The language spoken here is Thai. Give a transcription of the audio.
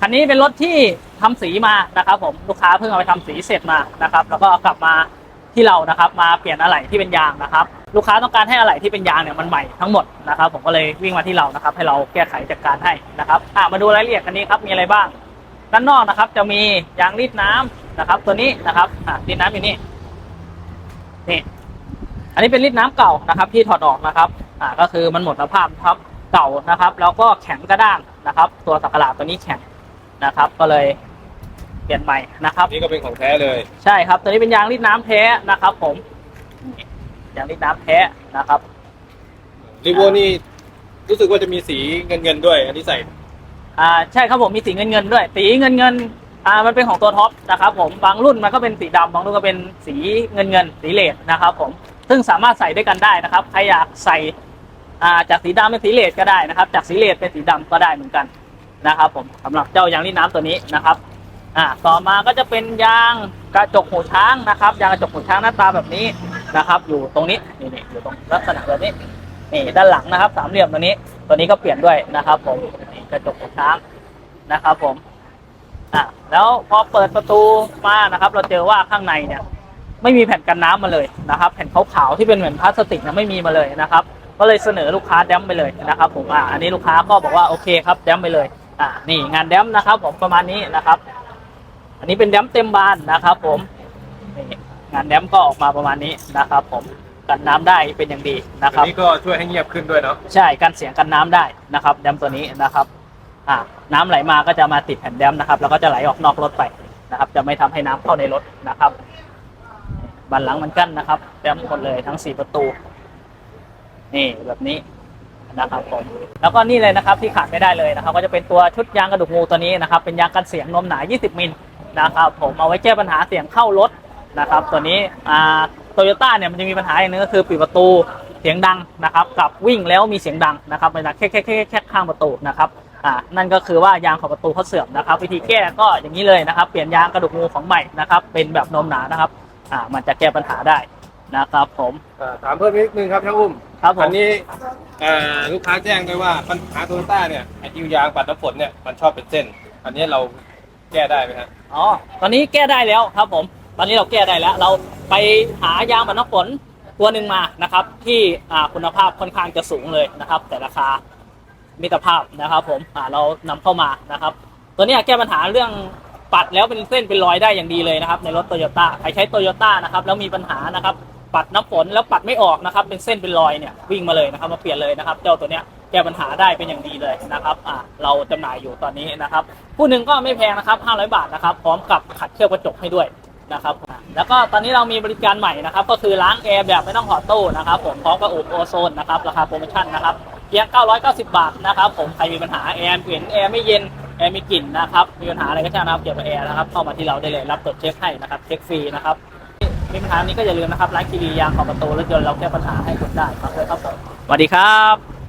คันนี้เป็นรถที่ทำสีมานะครับ ผมลูกค้าเพิ่งเอาไปทำสีเสร็จมานะครับ แล้วก็เอากลับมาที่เรานะครับ มาเปลี่ยนอะไหล่ที่เป็นยางนะครับ ลูกค้าต้องการให้อะไหล่ที่เป็นยางเนี่ยมันใหม่ทั้งหมดนะครับ ผมก็เลยวิ่งมาที่เรานะครับ ให้เราแก้ไขจัดการให้นะครับอะมาดูรายละเอียดกันนี้ครับมีอะไรบ้าง ด้านนอกนะครับ จะมียางรีดน้ำนะครับ ตัวนี้นะครับอะรีดน้ำอยู่นี่นี่อันนี้เป็นรีดน้ำเก่านะครับ ที่ถอดออกนะครับ อ่าก็คือมันหมดสภาพครับเก่านะครับ แล้วก็แข็งกระด้างนะครับ ตัวสักหลาดตัวนี้แข็ง นะครับ ก็เลยเปลี่ยนใหม่นะครับ นี่ก็เป็นของแท้เลยใช่ครับ ตัวนี้เป็นยางรีดน้ำแท้นะครับ ผมนี่ยางรีดน้ำแท้นะครับ รีโวนี่รู้สึกว่าจะมีสีเงินเงินๆด้วย อันนี้ใส่อ่าใช่ครับผมมีสีเงินเงินๆด้วย สีเงินเงินๆอ่ามันเป็นของตัวท็อปนะครับผมบางรุ่นมันก็เป็นสีดำบางรุ่นก็เป็นสีเงินเงินๆสีเลดนะครับผมซึ่งสามารถใส่ด้วยกันได้นะครับใครอยากใส่อ่าจากสีดำเป็นสีเลดก็ได้นะครับ จากสีเลดเป็นสีดำก็ได้เหมือนกัน นะครับผมสำหรับเจ้ายางรีดน้ำตัวนี้นะครับอ่าต่อมาก็จะเป็นยางกระจกหูช้างนะครับยางกระจกหูช้างหน้าตาแบบนี้นะครับ อยู่ตรงนี้นี่นี่อยู่ตรงลักษณะแบบนี้นี่ด้านหลังนะครับสามเหลี่ยมตัวนี้ ตัวนี้ก็เปลี่ยนด้วยนะครับ ผมกระจกหูช้างนะครับ ผมอะแล้วพอเปิดประตูมานะครับ เราเจอว่าข้างในเนี่ย ไม่มีแผ่นกันน้ำมาเลยนะครับ แผ่นขาวๆที่เป็นเหมือนพลาสติกเนี่ยไม่มีมาเลยนะครับ ก็เลยเสนอลูกค้าแดมไปเลยนะครับ ผมอะอันนี้ลูกค้าก็บอกว่าโอเคครับแดมไปเลย อะนี่งานแดมนะครับ ผมประมาณนี้นะครับ อันนี้เป็นแดมเต็มบานนะครับ ผมนี่งานแดมก็ออกมาประมาณนี้นะครับ ผมกันน้ำได้เป็นอย่างดีนะคอัรันบนี้ก็ช่วยให้เงียบขึ้นด้วยเนาะใช่กันเสียงกันน้ำได้นะครับ แดมตัวนี้นะครับ อ่าน้ำไหลมาก็จะมาติดแผ่นแดมนะครับ แล้วก็จะไหลออกนอกรถไปนะครับ จะไม่ทำให้น้ำเข้าในรถนะครับบันหลังมันกั้นนะครับ แดมหมดเลยทั้งสี่ประตู นี่แบบนี้ นะครับผมแล้วก็นี่เลยนะครับที่ขาดไม่ได้เลยนะครับ ก็จะเป็นตัวชุดยางกระดูกงูตัวนี้นะครับเป็นยางกันเสียงนมหนา 20 มิลนะครับผมเอาไว้แก้ปัญหาเสียงเข้ารถนะครับตัวนี้อ่าโตโยต้าเนี่ยมันจะมีปัญหาอย่างนึงก็คือปิดประตูเสียงดังนะครับกับวิ่งแล้วมีเสียงดังนะครับมันจะแค่แค่แค่แค่ข้างประตูนะครับอ่านั่นก็คือว่ายางของประตูเขาเสื่อมนะครับ วิธีแก้ก็อย่างนี้เลยนะครับ เปลี่ยนยางกระดูกงูของใหม่นะครับเป็นแบบนมหนานะครับอ่ามันจะแก้ปัญหาได้ นะครับผมอ่าถามเพิ่มนิดนึงครับช่างอุ้มครับผม อันนี้เอ่อลูกค้าแจ้งด้วยว่าปัญหาโตโยต้าเนี่ยไอคิวยางปัดน้ำฝนเนี่ยมันชอบเป็นเส้น อันนี้เราแก้ได้ไหมฮะอ๋อ ตอนนี้แก้ได้แล้วครับผม ตอนนี้เราแก้ได้แล้ว เราไปหายางบรรน้ำฝนตัวหนึ่งมานะครับ ที่อ่าคุณภาพค่อนข้างจะสูงเลยนะครับ แต่ราคามิตรภาพนะครับผมอ่าเรานำเข้ามานะครับ ตัวเนี้ยแก้ปัญหาเรื่องปัดแล้วเป็นเส้นเป็นรอยได้อย่างดีเลยนะครับ ในรถโตโยต้าใครใช้โตโยต้านะครับแล้วมีปัญหานะครับ ปัดน้ำฝนแล้วปัดไม่ออกนะครับ เป็นเส้นเป็นรอยเนี่ยวิ่งมาเลยนะครับมาเปลี่ยนเลยนะครับ เจ้าตัวเนี้ยแก้ปัญหาได้เป็นอย่างดีเลยนะครับอ่าเราจำหน่ายอยู่ตอนนี้นะครับผู้หนึ่งก็ไม่แพงนะครับ 500 บาทนะครับ พร้อมกับขัดเคลือบกระจกให้ด้วยนะครับแล้วก็ตอนนี้เรามีบริการใหม่นะครับ ก็คือล้างแอร์แบบไม่ต้องถอดตู้นะครับ ผมพร้อมกับอบโอโซนนะครับ ราคาโปรโมชั่นนะครับเพียง 990 บาทนะครับ ผมใครมีปัญหาแอร์เปลี่ยนแอร์ไม่เย็นแอร์มีกลิ่นนะครับ มีปัญหาอะไรก็ช่างนะครับเกี่ยวกับแอร์นะครับ เข้ามาที่เราได้เลยรับตรวจเช็คให้นะครับ เช็คฟรีนะครับ มีปัญหานี้ก็อย่าลืมนะครับร้านคีรียางของประตูรถยนต์เราแก้ปัญหาให้คุณได้ครับเลยครับผมสวัสดีครับ